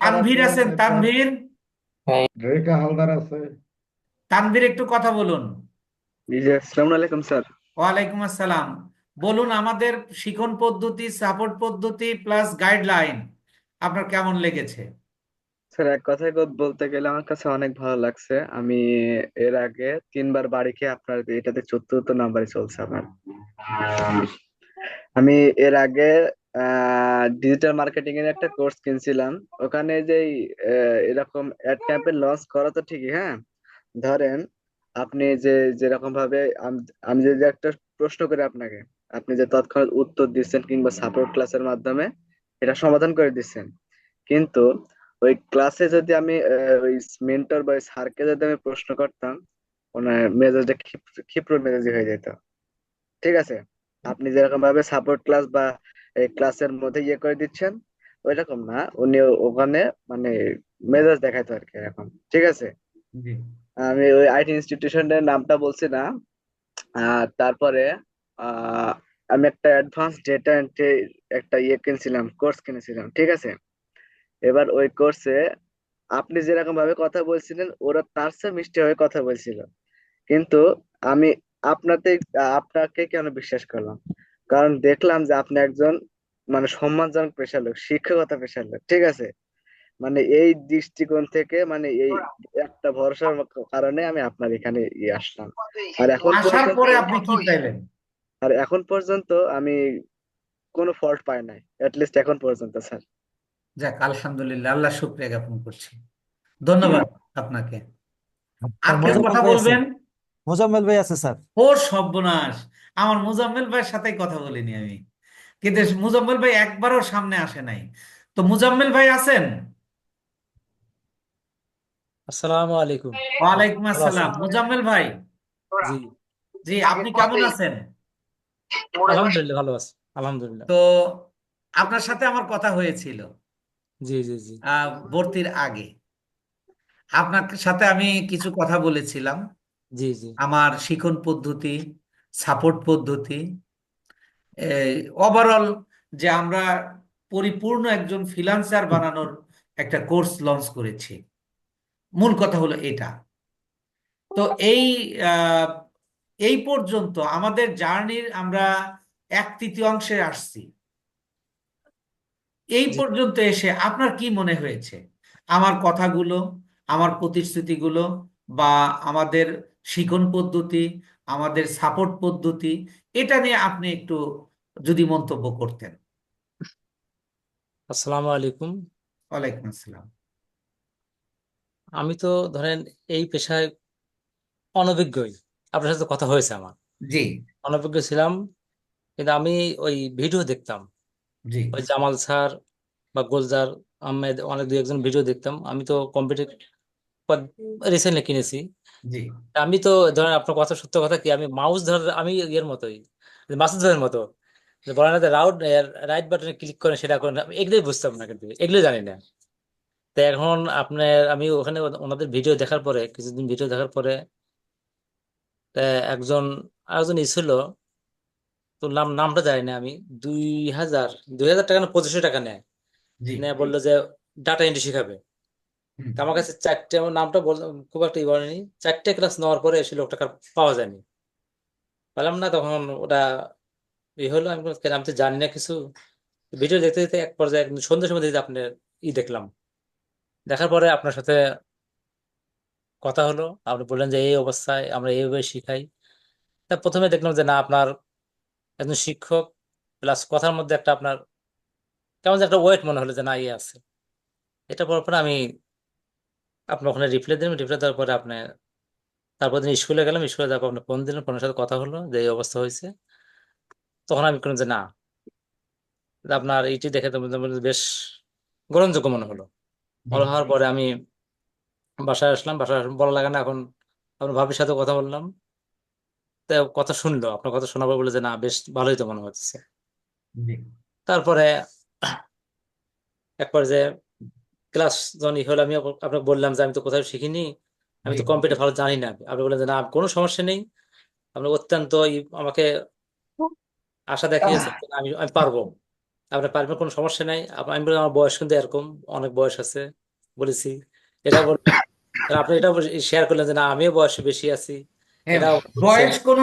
তানভীর আছেন তানভীর? রেখা হালদার আছে। তানভীর একটু কথা বলুন। জি জি আসসালামু আলাইকুম স্যার। ওয়ালাইকুম আসসালাম। বলুন আমাদের শিখন পদ্ধতি সাপোর্ট পদ্ধতি প্লাস গাইডলাইন আপনার কেমন লেগেছে? স্যার এক কথায় কথা বলতে গেলে আমার কাছে অনেক ভালো লাগছে। আমি এর আগে তিনবার বাড়ি খেয়ে আপনার এটাতে চতুর্থ নাম্বারে চলছে আমার। আমি এর আগে ডিজিটাল মার্কেটিং এর একটা কোর্স কিনছিলাম। ওখানে আহ, এরকম অ্যাড ক্যাম্পেইন লঞ্চ করা তো ঠিকই হ্যাঁ? ধরেন আপনি যে যেরকম ভাবে আমি যদি একটা প্রশ্ন করি আপনাকে আপনি যে তৎক্ষণাৎ উত্তর দিচ্ছেন কিংবা সাপোর্ট ক্লাসের মাধ্যমে এটা সমাধান করে দিচ্ছেন। কিন্তু ওই ক্লাসে যদি আমি ওই মেন্টর বা স্যারকে যদি আমি প্রশ্ন করতাম ওনার মেজাজটা ক্ষিপ্র মেজাজি হয়ে যেত। ঠিক আছে? আপনি যেরকম ভাবে সাপোর্ট ক্লাস বা ক্লাসের মধ্যে ইয়ে করে দিচ্ছেন। ওইরকম না উনি ওখানে মানে মেজাজ দেখাইতো আর কি এরকম। ঠিক আছে? আমি ওই আইটি ইনস্টিটিউশনের নামটা বলছি না। তারপরে আমি একটা অ্যাডভান্স ডেটা এন্ট্রি একটা ইয়ে কিনছিলাম কোর্স কিনেছিলাম ঠিক আছে? এবার ওই কোর্সে আপনি যেরকম ভাবে কথা বলছিলেন ওরা তার চেয়ে মিষ্টি হয়ে কথা বলছিল। কিন্তু আমি আপনাতে আপনাকে কেন বিশ্বাস করলাম? কারণ দেখলাম যে আপনি একজন মানে সম্মানজনক পেশার লোক শিক্ষকতা পেশার লোক ঠিক আছে? মানে এই দৃষ্টিকোণ থেকে মানে এই একটা ভরসার কারণে আমি আপনার এখানে আসলাম। আর এখন আপনি কি আর এখন পর্যন্ত আমি কোনো ফল্ট পাই নাই লিস্ট এখন পর্যন্ত স্যার যাক আলহামদুলিল্লাহ আল্লাহ শুক্রিয়া জ্ঞাপন করছি। ধন্যবাদ আপনাকে। আর মোজাম্মেল কথা বলবেন? মোজাম্মেল ভাই আছে স্যার ও সর্বনাশ। আমার মুজাম্মেল ভাইয়ের সাথে কথা বলিনি আমি। কিন্তু মুজাম্মেল ভাই একবারও সামনে আসে নাই। তো মুজাম্মেল ভাই আছেন? আসসালামু আলাইকুম। ওয়ালাইকুম আসসালাম। মুজাম্মেল ভাই? জি। জি আপনি কেমন আছেন? আলহামদুলিল্লাহ ভালো আছি। আলহামদুলিল্লাহ। তো আপনার সাথে আমার কথা হয়েছিল। জি জি জি। আহ, ভর্তির আগে। আপনার সাথে আমি কিছু কথা বলেছিলাম। জি জি। আমার শিখন পদ্ধতি সাপোর্ট পদ্ধতি ওভারঅল যে আমরা পরিপূর্ণ একজন ফ্রিল্যান্সার বানানোর একটা কোর্স লঞ্চ করেছি। মূল কথা হলো এটা। তো এই এই পর্যন্ত আমাদের জার্নির আমরা এক তৃতীয়াংশে আসছি। এই পর্যন্ত এসে আপনার কি মনে হয়েছে? আমার কথাগুলো আমার প্রতিশ্রুতিগুলো বা আমাদের শিখন পদ্ধতি আমাদের সাপোর্ট পদ্ধতি এটা নিয়ে আপনি একটু যদি মন্তব্য করতেন। আসসালামু আলাইকুম। ওয়ালাইকুম আসসালাম। আমি তো ধরেন এই পেশায় অনভিজ্ঞই। আপনার সাথে কথা হয়েছে আমার। জি। অনভিজ্ঞ ছিলাম কিন্তু আমি ওই ভিডিও দেখতাম। জি। ওই জামাল স্যার বা গোলজার আহমেদ অনেক দু একজন ভিডিও দেখতাম। আমি তো কম্পিউটার রিসেন্টলি কিনেছি। জি। আমি তো ধরেন আপনার কথা সত্য কথা কি আমি মাউস ধর আমি ইয়ের মতোই মাসুদ ভাইয়ের মতো। যে বলে না রাউট রাইট বাটনে ক্লিক করে সেটা করেন এগুলোই বুঝতাম না কিন্তু এগুলো জানি না। তো এখন আপনার আমি ওখানে ওনাদের ভিডিও দেখার পরে কিছুদিন ভিডিও দেখার পরে তা একজন আরেকজন ই ছিল তো নাম নামটা জানি না আমি দুই হাজার দুই হাজার টাকা না পঁচিশশো টাকা নেয়। বলল যে ডাটা এন্ট্রি শিখাবে। আমার কাছে চারটে, আমার নামটা খুব একটা ই বলেনি। চারটে ক্লাস নেওয়ার পরে এসে লোকটাকে পাওয়া যায়নি। পেলাম না, তখন ওটা ই হলো, আমি আমি তো জানি না কিছু। ভিডিও দেখতে দেখতে এক পর্যায়ে সন্ধ্যের সময় দেখতে আপনার ই দেখলাম। দেখার পরে আপনার সাথে কথা হলো, আপনি বললেন যে, এই অবস্থায় আমরা এইভাবে শিখাই। তা প্রথমে দেখলাম যে, না, আপনার একজন শিক্ষক প্লাস কথার মধ্যে একটা আপনার কেমন যেন একটা ওয়েট মনে হলো যে, না ইয়ে আছে। এটা পর পরে আমি আপনার ওখানে রিপ্লাই দিলাম রিপ্লাই দেওয়ার পরে আপনি তারপর দিন স্কুলে গেলাম স্কুলে যাওয়ার আপনি ফোন দিলেন ফোনের সাথে কথা হলো যে এই অবস্থা হয়েছে। তখন আমি কোনো যে না আপনার এইটি দেখে তো বেশ গ্রহণযোগ্য মনে হলো। ভালো হওয়ার পরে আমি বাসায় আসলাম বাসায় ভালো লাগে না এখন আপনার ভাবির সাথে কথা বললাম। তো কথা শুনলো আপনার কথা শোনার পর বলে যে না বেশ ভালোই তো মনে হচ্ছে। তারপরে এক পর্যায়ে ক্লাস যখন হলো আমি আপনাকে বললাম যে আমি তো কোথাও শিখিনি আমি তো কম্পিউটার ভালো জানি না। আপনি বললেন যে না কোনো সমস্যা নেই। আপনি অত্যন্ত আমাকে আশা দেখিয়েছেন আমি আমি পারব। আপনার পারবেন কোনো সমস্যা নাই। আমি বললাম আমার বয়স কিন্তু এরকম অনেক বয়স আছে বলেছি। এটা বল আপনি এটা শেয়ার করলেন যে না আমিও বয়সে বেশি আছি। হ্যাঁ, বয়স কোনো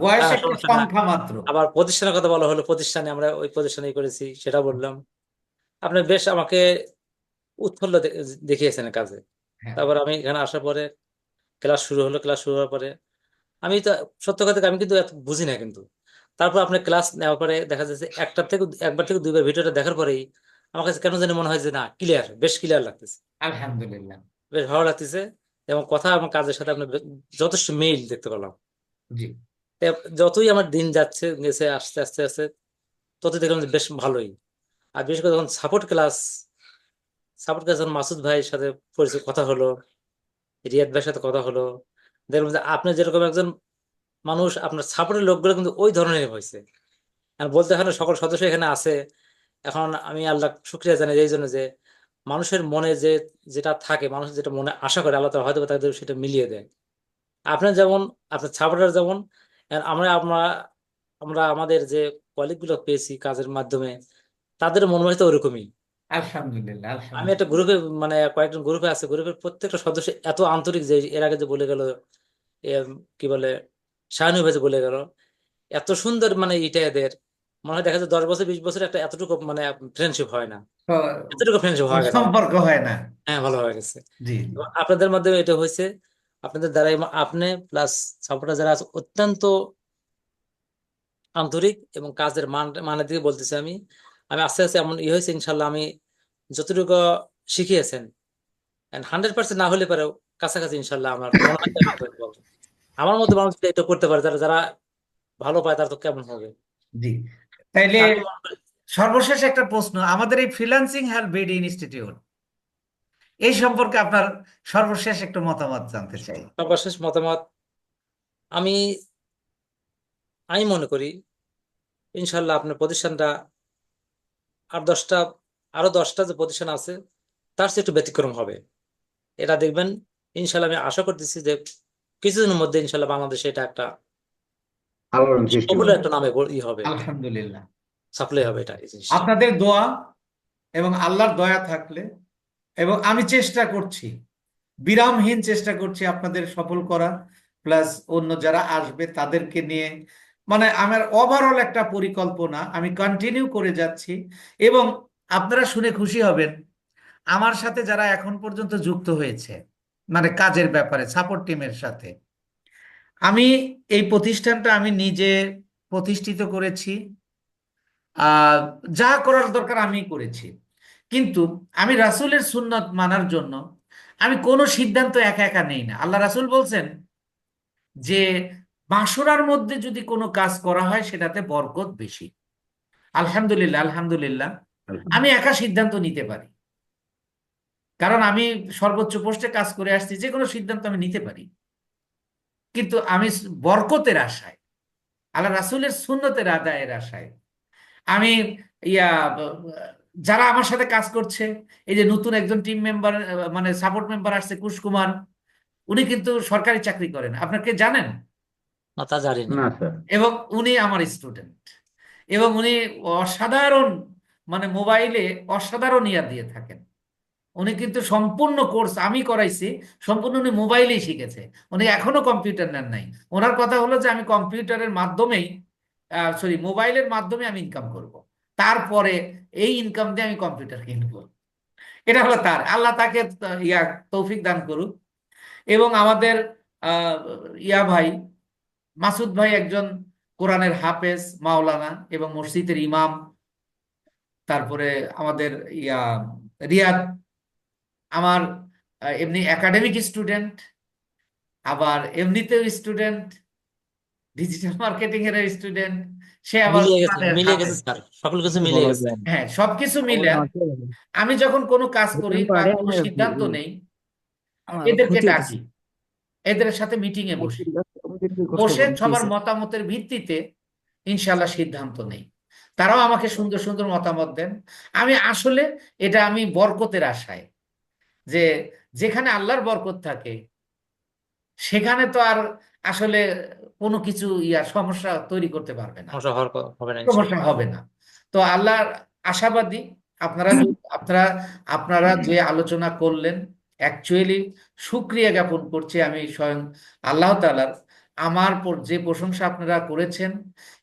বয়স হ্যাঁ, একটা সংখ্যা মাত্র। আবার প্রতিষ্ঠানের কথা বলা হলো প্রতিষ্ঠানে আমরা ওই প্রতিষ্ঠানে করেছি সেটা বললাম। আপনি বেশ আমাকে উৎফুল্ল দেখিয়েছেন কাজে। হ্যাঁ। তারপর আমি এখানে আসার পরে ক্লাস শুরু হলো ক্লাস শুরু হওয়ার পরে আমি তো সত্য কথা আমি কিন্তু বুঝি না কিন্তু। তারপর আপনার ক্লাস নেওয়ার পরে দেখা যাচ্ছে একটা থেকে একবার থেকে দুইবার ভিডিওটা দেখার পরেই আমার কাছে কেন জানি মনে হয় যে না ক্লিয়ার বেশ ক্লিয়ার লাগতেছে। আলহামদুলিল্লাহ। বেশ ভালো লাগতেছে এবং কথা আমার কাজের সাথে আপনার যথেষ্ট মেইল দেখতে পেলাম। জি। যতই আমার দিন যাচ্ছে গেছে আস্তে আস্তে আস্তে ততই দেখলাম যে বেশ ভালোই। আর বিশেষ করে যখন support class support class Masud ভাইয়ের সাথে পরিচয় কথা হলো, রিয়াদ ভাইয়ের সাথে কথা হলো। দেখলাম যে আপনি যেরকম একজন মানুষ, আপনার সাপোর্টের লোকগুলো কিন্তু ওই ধরনের হয়েছে। বলতে হয় সকল সদস্য এখানে আছে। এখন আমি আল্লাহ শুক্রিয়া জানাই এই জন্য যে মানুষের মনে যে, যেটা থাকে, মানুষ যেটা মনে আশা করে, আল্লাহ হয়তো তাদের সেটা মিলিয়ে দেয়। আপনার যেমন, আপনার সাপোর্টার যেমন আমরা আমরা আমরা আমাদের যে কলিগগুলো পেয়েছি কাজের মাধ্যমে, তাদের মনোভাব তো ওরকমই। আলহামদুলিল্লাহ আমি একটা গ্রুপে মানে কয়েকজন গ্রুপে আছে গ্রুপের প্রত্যেকটা সদস্য এত আন্তরিক যে এর আগে যে বলে গেল কি বলে শাহানু ভাই বলে গেল এত সুন্দর মানে এটা এদের মনে হয় দেখা যায় দশ বছর বিশ বছর একটা এতটুকু মানে ফ্রেন্ডশিপ হয় না। এতটুকু ফ্রেন্ডশিপ হয়ে সম্পর্ক হয় না। হ্যাঁ ভালো হয়ে গেছে। জি। আপনাদের মাধ্যমে এটা হয়েছে আপনাদের দ্বারা এবং আপনি প্লাস সাপোর্টার যারা আছে অত্যন্ত আন্তরিক এবং কাজের মান মানের দিকে বলতেছি আমি আমি আস্তে আস্তে এমন ই হয়েছে ইনশাল্লাহ আমি যতটুকু শিখিয়েছেন হান্ড্রেড পার্সেন্ট না হলে পারেও কাছাকাছি ইনশাল্লাহ আমার। আমার মতো মানুষ এটা করতে পারে যারা যারা ভালো পায় তারা তো কেমন হবে? জি। তাইলে সর্বশেষ একটা প্রশ্ন আমাদের এই ফ্রিল্যান্সিং হেল্প বিডি ইনস্টিটিউট এই সম্পর্কে আপনার সর্বশেষ একটা মতামত জানতে চাই। সর্বশেষ মতামত আমি আমি মনে করি ইনশাল্লাহ আপনার প্রতিষ্ঠানটা আর দশটা আরও দশটা যে প্রতিষ্ঠান আছে তার চেয়ে একটু ব্যতিক্রম হবে। এটা দেখবেন ইনশাল্লাহ আমি আশা করতেছি যে কিছুদিনের মধ্যে ইনশাল্লাহ বাংলাদেশে এটা একটা একটা নামে ই হবে। আলহামদুলিল্লাহ। সাপ্লাই হবে এটা আপনাদের দোয়া এবং আল্লাহর দয়া থাকলে এবং আমি চেষ্টা করছি বিরামহীন চেষ্টা করছি আপনাদের সফল করা প্লাস অন্য যারা আসবে তাদেরকে নিয়ে। মানে আমার ওভারঅল একটা পরিকল্পনা আমি কন্টিনিউ করে যাচ্ছি এবং আপনারা শুনে খুশি হবেন। আমার সাথে যারা এখন পর্যন্ত যুক্ত হয়েছে মানে কাজের ব্যাপারে সাপোর্ট টিমের সাথে, আমি এই প্রতিষ্ঠানটা আমি নিজে প্রতিষ্ঠিত করেছি। যা করার দরকার আমি করেছি। কিন্তু আমি রাসূলের সুন্নত মানার জন্য আমি কোনো সিদ্ধান্ত একা একা নেই না। আল্লাহ রাসূল বলছেন যে, বাঁশরার মধ্যে যদি কোনো কাজ করা হয়, সেটাতে বরকত বেশি। আলহামদুলিল্লাহ আলহামদুলিল্লাহ। আমি একা সিদ্ধান্ত নিতে পারি। কারণ আমি সর্বোচ্চ পোস্টে কাজ করে আসছি যে কোনো সিদ্ধান্ত আমি নিতে পারি। কিন্তু আমি বরকতের আশায় আল্লাহ রাসূলের সুন্নতের আদায়ের আশায় আমি ইয়া যারা আমার সাথে কাজ করছে এই যে নতুন একজন টিম মেম্বার মানে সাপোর্ট মেম্বার আসছে কুশ কুমার উনি কিন্তু সরকারি চাকরি করেন। আপনাকে জানেন? এবং উনি আমার স্টুডেন্ট এবং উনি অসাধারণ মানে মোবাইলে অসাধারণ ইয়া দিয়ে থাকেন। উনি কিন্তু সম্পূর্ণ কোর্স আমি করাইছি, সম্পূর্ণ উনি মোবাইলেই শিখেছে। উনি এখনও কম্পিউটার নেন নাই। ওনার কথা হলো যে আমি কম্পিউটারের মাধ্যমেই সরি মোবাইলের মাধ্যমে আমি ইনকাম করব। তারপরে এই ইনকাম দিয়ে আমি কম্পিউটার কিনবো। এটা হলো তার। আল্লাহ তাকে ইয়া, তৌফিক দান করুক। এবং আমাদের ইয়া ভাই, মাসুদ ভাই একজন কোরআনের হাফেজ, মাওলানা এবং মসজিদের ইমাম। তারপরে আমাদের ইয়া রিয়াদ আমার এমনি একাডেমিক স্টুডেন্ট আবার এমনিতেও স্টুডেন্ট ডিজিটাল মার্কেটিং এর স্টুডেন্ট সে আবার মিলিয়ে গেছে স্যার সকল কিছু মিলিয়ে গেছে। হ্যাঁ সবকিছু মিলে আমি যখন কোনো কাজ করি বা কোনো সিদ্ধান্ত নেই। এদেরকে ডাকি। এদের সাথে মিটিং এ বসি বসে সবার মতামতের ভিত্তিতে ইনশাল্লাহ সিদ্ধান্ত নেই। তারাও আমাকে সুন্দর সুন্দর মতামত দেন। আমি আসলে এটা আমি বরকতের আশায় যে যেখানে আল্লাহর বরকত থাকে সেখানে তো আর আসলে কোনো কিছু ইয়া সমস্যা তৈরি করতে পারবে না। সমস্যা হবে না তো আল্লাহর আশাবাদী আপনারা আপনারা আপনারা যে আলোচনা করলেন অ্যাকচুয়ালি শুক্রিয়া জ্ঞাপন করছি আমি স্বয়ং আল্লাহ তাআলার। আমার যে প্রশংসা আপনারা করেছেন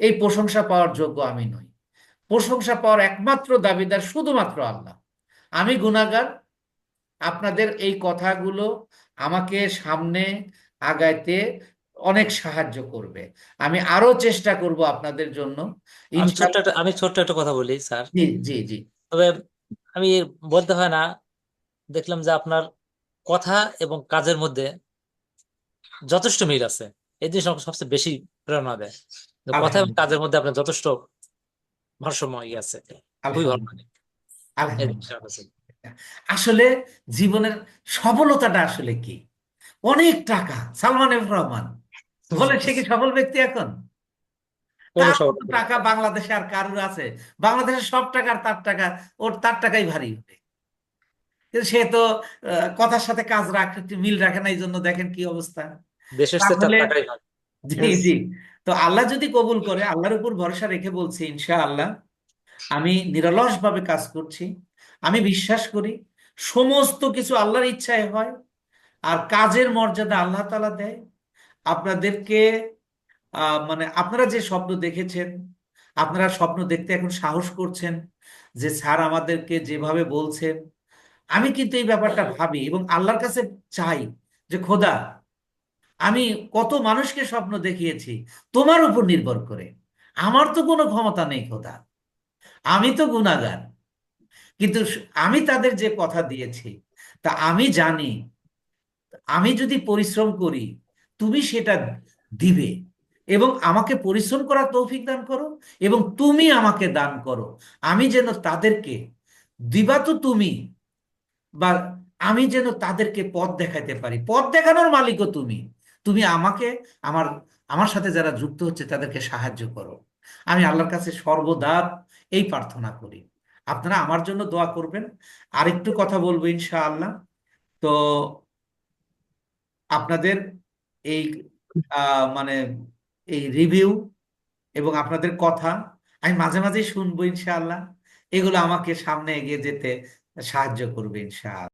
এই প্রশংসা পাওয়ার যোগ্য আমি নই। প্রশংসা পাওয়ার একমাত্র দাবিদার শুধুমাত্র আল্লাহ। আমি গুনাহগার আপনাদের এই কথাগুলো আমাকে সামনে আগাইতে অনেক সাহায্য করবে। আমি আরও চেষ্টা করব আপনাদের জন্য। আমি ছোট্ট একটা আমি ছোট্ট একটা কথা বলি স্যার। জি জি জি। তবে আমি বলতে হয় না দেখলাম যে আপনার কথা এবং কাজের মধ্যে যথেষ্ট মিল আছে। এই জিনিস আমাকে সবচেয়ে বেশি প্রেরণা দেয়। কথা এবং কাজের মধ্যে আপনার যথেষ্ট ভারসাম্য আছে। খুবই ভালো লাগে। আসলে জীবনের সফলতাটা আসলে কি? অনেক টাকা সালমান এফ রহমান। বলে সে কি সফল ব্যক্তি এখন? টাকা বাংলাদেশে আর কারোর আছে? বাংলাদেশের সব টাকার তার টাকা ওর তার টাকাই ভারী হবে। কিন্তু সে তো কথার সাথে কাজ রাখে মিল রাখে না এই জন্য দেখেন কি অবস্থা। দেশের জি জি। তো আল্লাহ যদি কবুল করে, আল্লাহর উপর ভরসা রেখে বলছি, ইনশাআল্লাহ, আমি নিরলস ভাবে কাজ করছি, আমি বিশ্বাস করি, সমস্ত কিছু আল্লাহর ইচ্ছায় হয়, আর কাজের মর্যাদা আল্লাহ তালা দেয়। আপনাদেরকে মানে আপনারা যে স্বপ্ন দেখেছেন, আপনারা স্বপ্ন দেখতে এখন সাহস করছেন যে, স্যার আমাদেরকে যেভাবে বলছেন, আমি কিন্তু এই ব্যাপারটা ভাবি এবং আল্লাহর কাছে চাই যে, খোদা আমি কত মানুষকে স্বপ্ন দেখিয়েছি, তোমার উপর নির্ভর করে। আমার তো কোনো ক্ষমতা নেই, খোদা। আমি তো গুনাহগার কিন্তু আমি তাদের যে কথা দিয়েছি, তা আমি জানি, আমি যদি পরিশ্রম করি, তুমি সেটা দিবে এবং আমাকে পরিশ্রম করার তৌফিক দান করো এবং তুমি আমাকে দান করো। আমি যেন তাদেরকে, দিবা তো তুমি, বা আমি যেন তাদেরকে পথ দেখাতে পারি। পথ দেখানোর মালিকও তুমি। তুমি আমাকে, আমার আমার সাথে যারা যুক্ত হচ্ছে তাদেরকে সাহায্য করো। আমি আল্লাহর কাছে সর্বদা এই প্রার্থনা করি। আপনারা আমার জন্য দোয়া করবেন। আরেকটু কথা বলব ইনশাআল্লাহ। তো আপনাদের এই মানে এই রিভিউ এবং আপনাদের কথা আমি মাঝে মাঝে শুনব ইনশাআল্লাহ। এগুলো আমাকে সামনে এগিয়ে যেতে সাহায্য করবে ইনশাআল্লাহ।